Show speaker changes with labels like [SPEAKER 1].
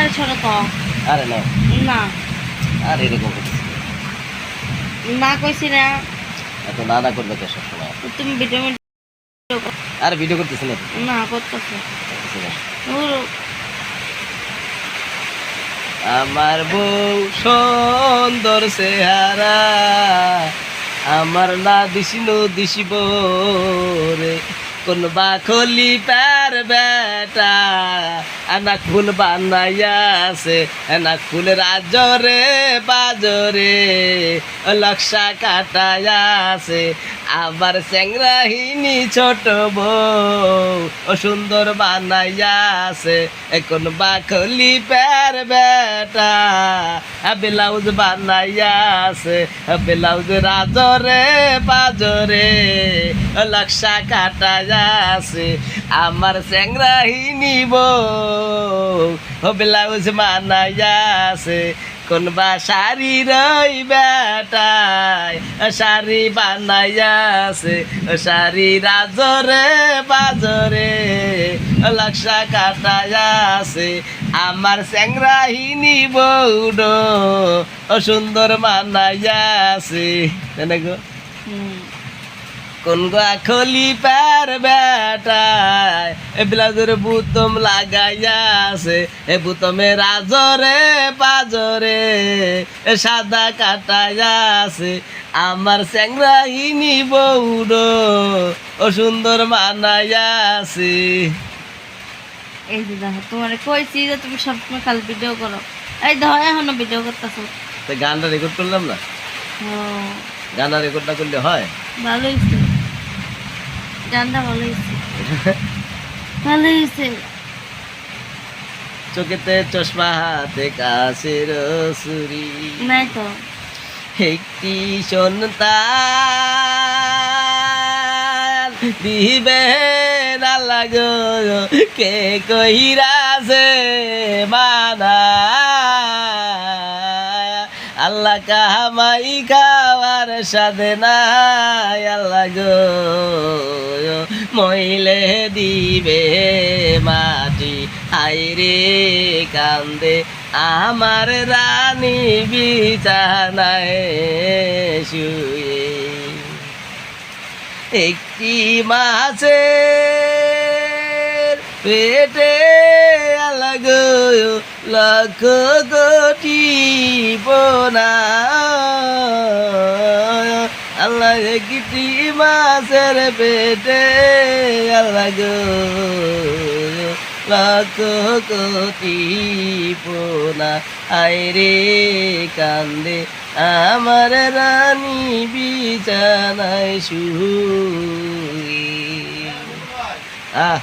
[SPEAKER 1] আরে ছোট তো
[SPEAKER 2] আরে না।
[SPEAKER 1] না।
[SPEAKER 2] আর এরকম
[SPEAKER 1] না কইছি না।
[SPEAKER 2] এত না না করবে সবসময়?
[SPEAKER 1] তুমি ভিটামিন
[SPEAKER 2] আর ভিডিও করতেছি না
[SPEAKER 1] না করতেছো।
[SPEAKER 2] আমার বউ সুন্দর চেহারা আমার না দিছি নো দিছিব রে কোন বাখলি প্যার বেটা, আনা ফুল বানাইয়া আছে, আনা ফুল রাজরে বাজরে কাটাইয়া আছে। আবার স্যাংরাহিনী ছোট বউ, ও সুন্দর বানাইয়া আছে। এখন বাখলি প্যার বেটা ব্লাউজ বানাইয়া আছে ব্লাউজ রাজরে বাজরে লক্ষা কাটাইয়া আছে, আমার স্যাংরাহিনী বউ ব্লাউজ মানাই আছে, কোন বা শাড়ি রই বেটায়। শাড়ি বানাইয়া আছে শাড়ি রাজরে বাজরে। লাক্সা কাটাইয়া আছে, আমার স্যাংরাহিনী বৌড সুন্দর মানাই আছে।
[SPEAKER 1] হুম।
[SPEAKER 2] কোন গা খলি প্যার বেটায়? এ ব্লাউজের বুতম লাগাইয়া আছে এ বুতমে রাজরে পাজরে এ সাদা কাটাইয়া আছে। আমার স্যাংরাহিনী বৌড ও সুন্দর মানাইয়া আছে।
[SPEAKER 1] এই যে দেখো তোমার কইছি যে তুমি সবসময় খালি ভিডিও করো। এই দেখো এখনও ভিডিও করতেছো।
[SPEAKER 2] তো গানটা রেকর্ড করলাম না?
[SPEAKER 1] ও।
[SPEAKER 2] গানটা রেকর্ড না করলে হয়?
[SPEAKER 1] ভালো হয়েছে ভালো হয়েছে। ভালো হয়েছে।
[SPEAKER 2] চোখেতে চশমা হাতে কাছের সুরি।
[SPEAKER 1] নাই তো।
[SPEAKER 2] একটি সন্তান দিবে না লাগো। কে মানা সাথে নাই মহিলে দিবে মাটি আইরে কান্দে আমার রানী বিছানায় শুয়ে। একটি মাছের পেটে লক্ষ কোটি বোনা আল্লাহ একটি মাছের পেটে আলাগ লক্ষ কোটি পোনা আইরে কান্দে আমার রানী বিছানায় শুয়ে। আহ